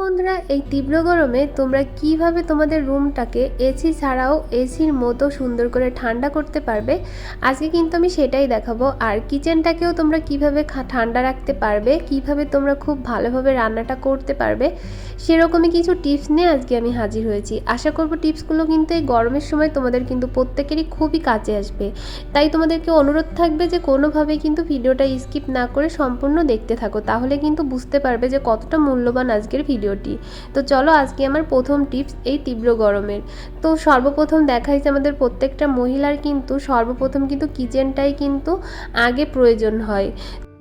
বন্ধুরা, এই তীব্র গরমে তোমরা কীভাবে তোমাদের রুমটাকে এসি ছাড়াও এসির মতো সুন্দর করে ঠান্ডা করতে পারবে? আজকে কিন্তু আমি সেটাই দেখাবো। আর কিচেনটাকেও তোমরা কীভাবে ঠান্ডা রাখতে পারবে? কীভাবে তোমরা খুব ভালোভাবে রান্নাটা করতে পারবে? সেরকমই কিছু টিপস নিয়ে আজকে আমি হাজির হয়েছি। আশা করব টিপসগুলো কিন্তু এই গরমের সময় তোমাদের কিন্তু প্রত্যেকেরই খুবই কাজে আসবে। তাই তোমাদেরকে অনুরোধ থাকবে যে কোনোভাবেই কিন্তু ভিডিওটা স্কিপ না করে সম্পূর্ণ দেখতে থাকো। তাহলে কিন্তু বুঝতে পারবে যে কতটা মূল্যবান আজকের ভিডিওটি। তো চলো আজকে আমার প্রথম টিপস এই তীব্র গরমের। তো সর্বপ্রথম দেখাই যে আমাদের প্রত্যেকটা মহিলার কিন্তু সর্বপ্রথম কিন্তু কিচেনটাই কিন্তু আগে প্রয়োজন হয়।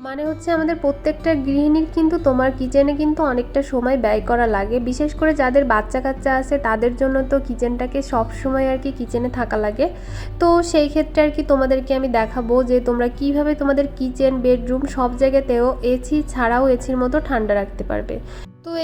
মানে হচ্ছে আমাদের প্রত্যেকটা গৃহিণীর কিন্তু তোমার কিচেনে কিন্তু অনেকটা সময় ব্যয় করা লাগে। বিশেষ করে যাদের বাচ্চা কাচ্চা আছে, তাদের জন্য তো কিচেনটাকে সব সময় আর কি কিচেনে থাকা লাগে। তো সেই ক্ষেত্রে আর কি তোমাদেরকে আমি দেখাবো যে তোমরা কীভাবে তোমাদের কিচেন, বেডরুম সব জায়গাতেও এসি ছাড়াও এসির মতো ঠান্ডা রাখতে পারবে।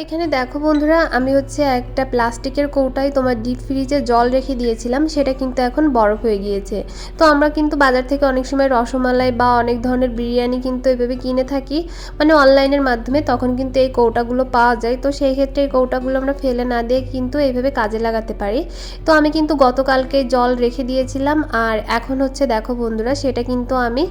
এখানে দেখো বন্ধুরা, আমি হচ্ছে একটা প্লাস্টিকের কৌটায় তোমার ডিপ ফ্রিজে জল রেখে দিয়েছিলাম, সেটা কিন্তু এখন বরফ হয়ে গিয়েছে। তো আমরা কিন্তু বাজার থেকে অনেক সময় রসমালাই বা অনেক ধরনের বিরিয়ানি কিন্তু এভাবে কিনে থাকি মানে অনলাইনের মাধ্যমে তখন কিন্তু এই কৌটাগুলো পাওয়া যায়। তো সেই ক্ষেত্রে এই কৌটাগুলো আমরা ফেলে না দিয়ে কিন্তু এইভাবে কাজে লাগাতে পারি। তো আমি কিন্তু গতকালকে জল রেখে দিয়েছিলাম, আর এখন হচ্ছে দেখো বন্ধুরা, সেটা কিন্তু আমি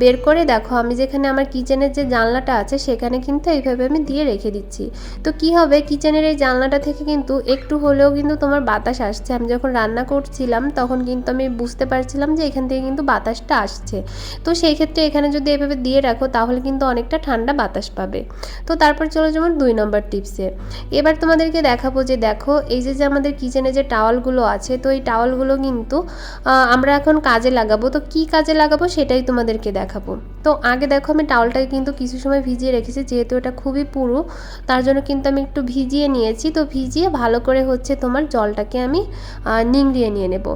বের করে দেখো, আমি যেখানে আমার কিচেনের যে জানলাটা আছে, সেখানে কিন্তু এইভাবে আমি দিয়ে রেখে দিচ্ছি। তো কি হবে? কিচেনের এই জানলাটা থেকে কিন্তু একটু হলেও কিন্তু তোমার বাতাস আসছে। আমি যখন রান্না করছিলাম, তখন কিন্তু আমি বুঝতে পারছিলাম যে এখান থেকে কিন্তু বাতাসটা আসছে। তো সেই ক্ষেত্রে এখানে যদি এভাবে দিয়ে রাখো, তাহলে কিন্তু অনেকটা ঠান্ডা বাতাস পাবে। তো তারপর চলো যেমন দুই নম্বর টিপসে এবার তোমাদেরকে দেখাবো যে দেখো, এই যে যে আমাদের কিচেনে যে টাওয়ালগুলো আছে, তো এই টাওয়ালগুলো কিন্তু আমরা এখন কাজে লাগাবো। তো কি কাজে লাগাবো সেটাই তোমাদেরকে দেখাবো। তো আগে দেখো আমি টাওয়ালটাকে কিন্তু কিছু সময় ভিজিয়ে রেখেছি, যেহেতু এটা খুবই পুরু, তার জন্য কিন্তু আমি একটু ভিজিয়ে নিয়েছি। তো ভিজিয়ে ভালো করে হচ্ছে তোমার জলটাকে আমি নিংড়িয়ে নিয়ে নেব।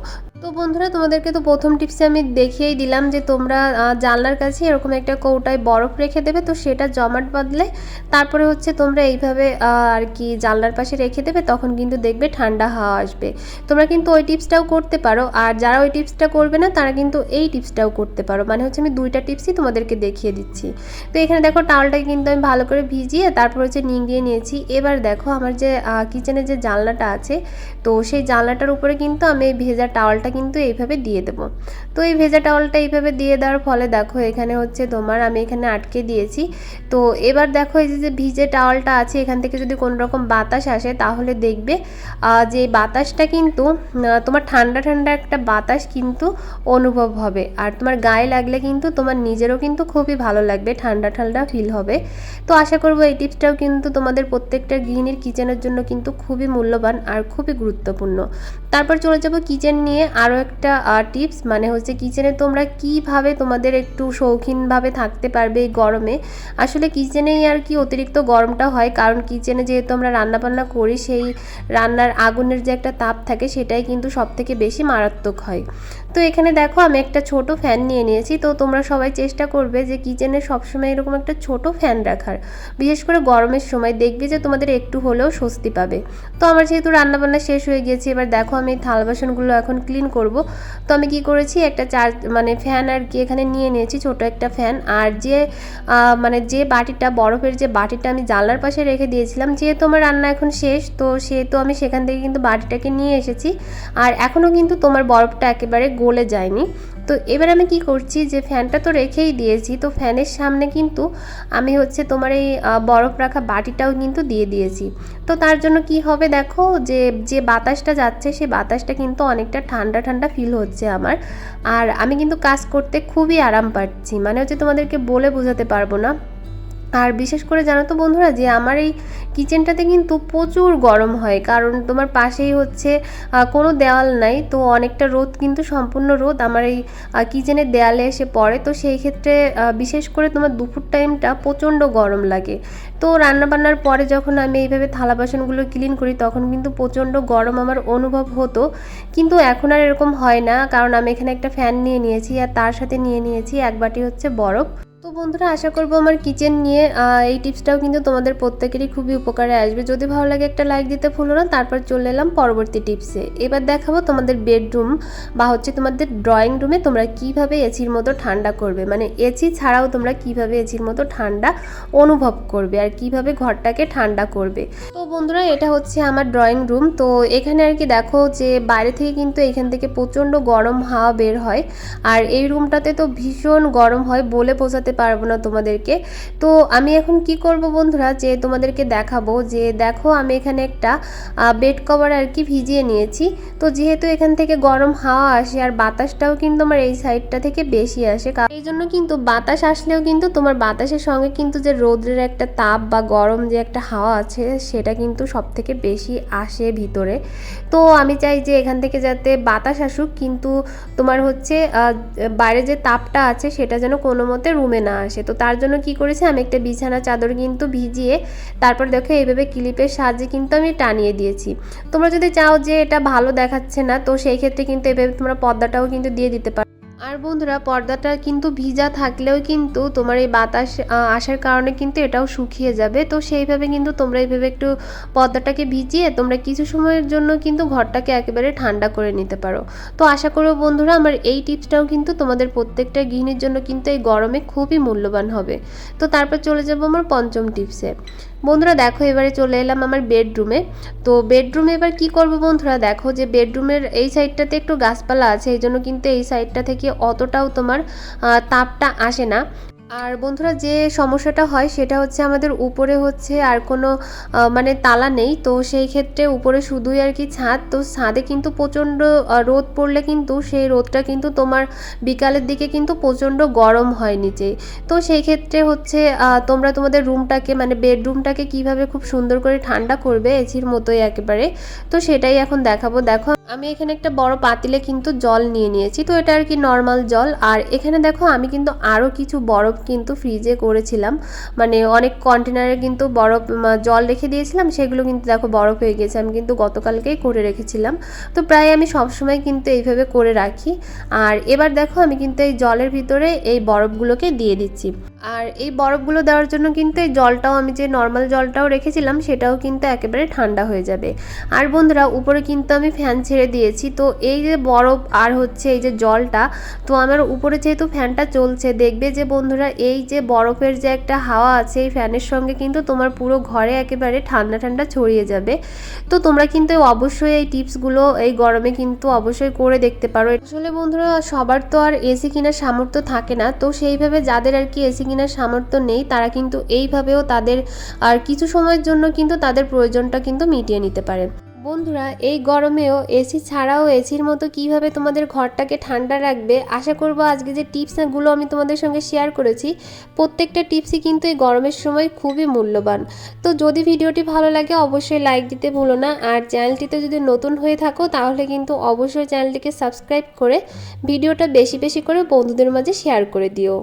তো বন্ধুরা, তোমাদেরকে তো প্রথম টিপসে আমি দেখিয়েই দিলাম যে তোমরা জানলার কাছে এরকম একটা কৌটায় বরফ রেখে দেবে। তো সেটা জমাট বাঁধলে তারপরে হচ্ছে তোমরা এইভাবে আর কি জানলার পাশে রেখে দেবে, তখন কিন্তু দেখবে ঠান্ডা হাওয়া আসবে। তোমরা কিন্তু ওই টিপসটাও করতে পারো। আর যারা ওই টিপসটা করবে না, তারা কিন্তু এই টিপসটাও করতে পারো। মানে হচ্ছে আমি দুইটা টিপসই তোমাদেরকে দেখিয়ে দিচ্ছি। তো এখানে দেখো, টাওয়ালটাকে কিন্তু আমি ভালো করে ভিজিয়ে তারপর হচ্ছে নিংড়িয়ে নিয়েছি। এবার দেখো, আমার যে কিচেনের যে জানলাটা আছে, তো সেই জানলাটার উপরে কিন্তু আমি ভেজা টাওয়ালটা কিন্তু এইভাবে দিয়ে দেবো। তো এই ভেজা টাওয়ালটা এইভাবে দিয়ে দেওয়ার ফলে দেখো এখানে হচ্ছে তোমার আমি এখানে আটকে দিয়েছি। তো এবার দেখো এই যে ভিজে টাওয়ালটা আছে, এখান থেকে যদি কোনো রকম বাতাস আসে তাহলে দেখবে যে বাতাসটা কিন্তু তোমার ঠান্ডা ঠান্ডা একটা বাতাস কিন্তু অনুভব হবে। আর তোমার গায়ে লাগলে কিন্তু তোমার নিজেরও কিন্তু খুবই ভালো লাগবে, ঠান্ডা ঠান্ডা ফিল হবে। তো আশা করব এই টিপসটাও কিন্তু তোমাদের প্রত্যেকটা গৃহিণীর কিচেনের জন্য কিন্তু খুবই মূল্যবান আর খুবই গুরুত্বপূর্ণ। তারপর চলে যাব কিচেন নিয়ে আরও একটা টিপস মানে হচ্ছে কিচেনে তোমরা কীভাবে তোমাদের একটু শৌখিনভাবে থাকতে পারবে এই গরমে। আসলে কিচেনেই আর কি অতিরিক্ত গরমটা হয়, কারণ কিচেনে যেহেতু আমরা রান্নাবান্না করি, সেই রান্নার আগুনের যে একটা তাপ থাকে, সেটাই কিন্তু সব থেকে বেশি মারাত্মক হয়। তো এখানে দেখো আমি একটা ছোট ফ্যান নিয়ে নিয়েছি, তো তোমরা সবাই চেষ্টা করবে যে কিচেনে সবসময় এরকম একটা ছোট ফ্যান রাখার। বিশেষ করে গরমের সময় দেখবে যে তোমাদের একটু হলেও স্বস্তি পাবে। তো আমার যেহেতু রান্নাবান্না শেষ হয়ে গিয়েছে, এবার দেখো আমি থাল বাসনগুলো এখন ক্লিন করব। তো আমি কি করেছি, একটা চার মানে ফ্যান আর কি এখানে নিয়ে নিয়েছি, ছোট একটা ফ্যান আর যে মানে যে বাটিটা, বরফের যে বাটিটা আমি জানলার পাশে রেখে দিয়েছিলাম, যেহেতু আমার রান্না এখন শেষ, তো সেহেতু আমি সেখান থেকে কিন্তু বাটিটাকে নিয়ে এসেছি। আর এখনও কিন্তু তোমার বরফটা একেবারে গলে যায়নি। তো এবার আমি কি করছি যে ফ্যানটা তো রেখেই দিয়েছি, তো ফ্যানের সামনে কিন্তু আমি হচ্ছে তোমার এই বরফ রাখা বাটিটাও কিন্তু দিয়ে দিয়েছি। তো তার জন্য কি হবে দেখো যে যে বাতাসটা যাচ্ছে সেই বাতাসটা কিন্তু অনেকটা ঠান্ডা ঠান্ডা ফিল হচ্ছে আমার। আর আমি কিন্তু কাজ করতে খুবই আরাম পাচ্ছি। মানে হচ্ছে তোমাদেরকে বলে বোঝাতে পারব না। আর বিশেষ করে জানো তো বন্ধুরা যে আমার এই কিচেনটাতে কিন্তু প্রচুর গরম হয়। কারণ তোমার পাশেই হচ্ছে কোনো দেওয়াল নাই। তো অনেকটা রোদ কিন্তু সম্পূর্ণ রোদ। আমার এই কিচেনের দেয়ালে এসে পড়ে। তো সেই ক্ষেত্রে বিশেষ করে তোমার দুপুর টাইমটা প্রচণ্ড গরম লাগে। তো রান্নাবান্নার পরে যখন আমি এইভাবে থালা বাসনগুলো ক্লিন করি, তখন কিন্তু প্রচণ্ড গরম আমার অনুভব হতো। কিন্তু এখন আর এরকম হয় না। কারণ আমি এখানে একটা ফ্যান নিয়ে নিয়েছি আর তার সাথে নিয়ে নিয়েছি। এক বাটি হচ্ছে বরফ। বন্ধুরা, আশা করব আমার কিচেন নিয়ে এই টিপসটাও কিন্তু তোমাদের প্রত্যেকেরই খুবই উপকারে আসবে। যদি ভালো লাগে একটা লাইক দিতে ভুলো না, তারপর চলে এলাম পরবর্তী টিপসে এবার দেখাবো তোমাদের বেডরুম বা হচ্ছে তোমাদের ড্রয়িং রুমে তোমরা কীভাবে এসির মতো ঠান্ডা করবে। মানে এসি ছাড়াও তোমরা কীভাবে এসির মতো ঠান্ডা অনুভব করবে, আর কীভাবে ঘরটাকে ঠান্ডা করবে। তো বন্ধুরা, এটা হচ্ছে আমার ড্রয়িং রুম তো এখানে আর কি দেখো যে, বাইরে থেকে কিন্তু এখান থেকে প্রচণ্ড গরম হাওয়া বের হয়। আর এই রুমটাতে তো ভীষণ গরম হয়, বলে বোঝাতে পারব না তোমাদেরকে। তো আমি এখন কি করব বন্ধুরা? যে তোমাদেরকে দেখাবো যে দেখো আমি এখানে একটা বেড কভার আর কি ভিজিয়ে নিয়েছি। তো যেহেতু এখান থেকে গরম হাওয়া আসে আর বাতাসটাও কিন্তু আমার এই সাইডটা থেকে বেশি আসে এই জন্য কিন্তু বাতাস আসলেও কিন্তু তোমার বাতাসের সঙ্গে কিন্তু যে রোদ্রের একটা তাপ বা গরম যে একটা হাওয়া আছে, সেটা কিন্তু সব থেকে বেশি আসে ভিতরে। তো আমি চাই যে এখান থেকে যাতে বাতাস আসুক, কিন্তু তোমার হচ্ছে বাইরে যে তাপটা আছে, সেটা যেন কোনো মতে রুমে না আসে তো তার জন্য কি করেছি? আমি একটা বিছানা চাদর কিন্তু ভিজিয়ে তারপর দেখো এইভাবে ক্লিপের সাহায্যে কিন্তু আমি টানিয়ে দিয়েছি। তোমরা যদি চাও যে এটা ভালো দেখাচ্ছে না, তো সেই ক্ষেত্রে কিন্তু এভাবে তোমরা পর্দাটাও কিন্তু দিয়ে দিতে পারো। আর বন্ধুরা, পর্দাটা কিন্তু ভিজা থাকলেও কিন্তু তোমার এই বাতাস আসার কারণে কিন্তু এটাও শুকিয়ে যাবে। তো সেইভাবে কিন্তু তোমরা এইভাবে একটু পর্দাটাকে ভিজিয়ে তোমরা কিছু সময়ের জন্য কিন্তু ঘরটাকে একেবারে ঠান্ডা করে নিতে পারো। তো আশা করব বন্ধুরা, আমার এই টিপসটাও কিন্তু তোমাদের প্রত্যেকটা গৃহিণীর জন্য কিন্তু এই গরমে খুবই মূল্যবান হবে। তো তারপর চলে যাব আমার পঞ্চম টিপসে। বন্ধুরা দেখো, এবারে চলে এলাম আমার বেডরুমে তো বেডরুমে এবার কি করব বন্ধুরা? দেখো যে বেডরুমের এই সাইডটাতে একটু গাছপালা আছে, এই জন্য কিন্তু এই সাইডটা থেকে অতটাও তোমার তাপটা আসে না। আর বন্ধুরা যে সমস্যাটা হয় সেটা হচ্ছে আমাদের উপরে হচ্ছে আর কোনো মানে তালা নেই। তো সেই ক্ষেত্রে উপরে শুধুই আর কি ছাদ। তো ছাদে কিন্তু প্রচণ্ড রোদ পড়লে কিন্তু সেই রোদটা কিন্তু তোমার বিকালের দিকে কিন্তু প্রচণ্ড গরম হয় নিচে। তো সেই ক্ষেত্রে হচ্ছে তোমরা তোমাদের রুমটাকে মানে বেডরুমটাকে কীভাবে খুব সুন্দর করে ঠান্ডা করবে এসির মতোই একেবারে, তো সেটাই এখন দেখাবো। দেখো, আমি এখানে একটা বড় পাতিলে কিন্তু জল নিয়ে নিয়েছি। তো এটা আর কি নর্মাল জল। আর এখানে দেখো, আমি কিন্তু আরও কিছু বরফ কিন্তু ফ্রিজে করেছিলাম। মানে অনেক কন্টেনারে কিন্তু বরফ জল রেখে দিয়েছিলাম, সেগুলো কিন্তু দেখো বরফ হয়ে গেছে, আমি কিন্তু গতকালকেই করে রেখেছিলাম। তো প্রায় আমি সবসময় কিন্তু এইভাবে করে রাখি। আর এবার দেখো আমি কিন্তু এই জলের ভিতরে এই বরফগুলোকে দিয়ে দিচ্ছি। আর এই বরফগুলো দেওয়ার জন্য কিন্তু এই জলটাও, আমি যে নর্মাল জলটাও রেখেছিলাম, সেটাও কিন্তু একেবারে ঠান্ডা হয়ে যাবে। আর বন্ধুরা, উপরে কিন্তু আমি ফ্যান ছেড়ে দিয়েছি। তো এই যে বরফ আর হচ্ছে এই যে জলটা, তো আমার উপরে যেহেতু ফ্যানটা চলছে, দেখবে যে বন্ধুরা এই যে বরফের যে একটা হাওয়া আছে এই ফ্যানের সঙ্গে কিন্তু তোমার পুরো ঘরে একেবারে ঠান্ডা ঠান্ডা ছড়িয়ে যাবে। তো তোমরা কিন্তু অবশ্যই এই টিপসগুলো এই গরমে কিন্তু অবশ্যই করে দেখতে পারো। আসলে বন্ধুরা, সবার তো আর এসি কেনার সামর্থ্য থাকে না। তো সেইভাবে যাদের আর কি এসি কেনার সামর্থ্য নেই, তারা কিন্তু এইভাবেও তাদের আর কিছু সময়ের জন্য কিন্তু তাদের প্রয়োজনটা কিন্তু মিটিয়ে নিতে পারে। বন্ধুরা, এই গরমেও এসি ছাড়াও এসির মতো কীভাবে তোমাদের ঘরটাকে ঠান্ডা রাখবে, আশা করব আজকে যে টিপসগুলো আমি তোমাদের সঙ্গে শেয়ার করেছি, প্রত্যেকটা টিপসই কিন্তু এই গরমের সময় খুবই মূল্যবান। তো যদি ভিডিওটি ভালো লাগে, অবশ্যই লাইক দিতে ভুলো না, আর চ্যানেলটিতে যদি নতুন হয়ে থাকো, তাহলে কিন্তু অবশ্যই চ্যানেলটিকে সাবস্ক্রাইব করে ভিডিওটা বেশি বেশি করে বন্ধুদের মাঝে শেয়ার করে দিও।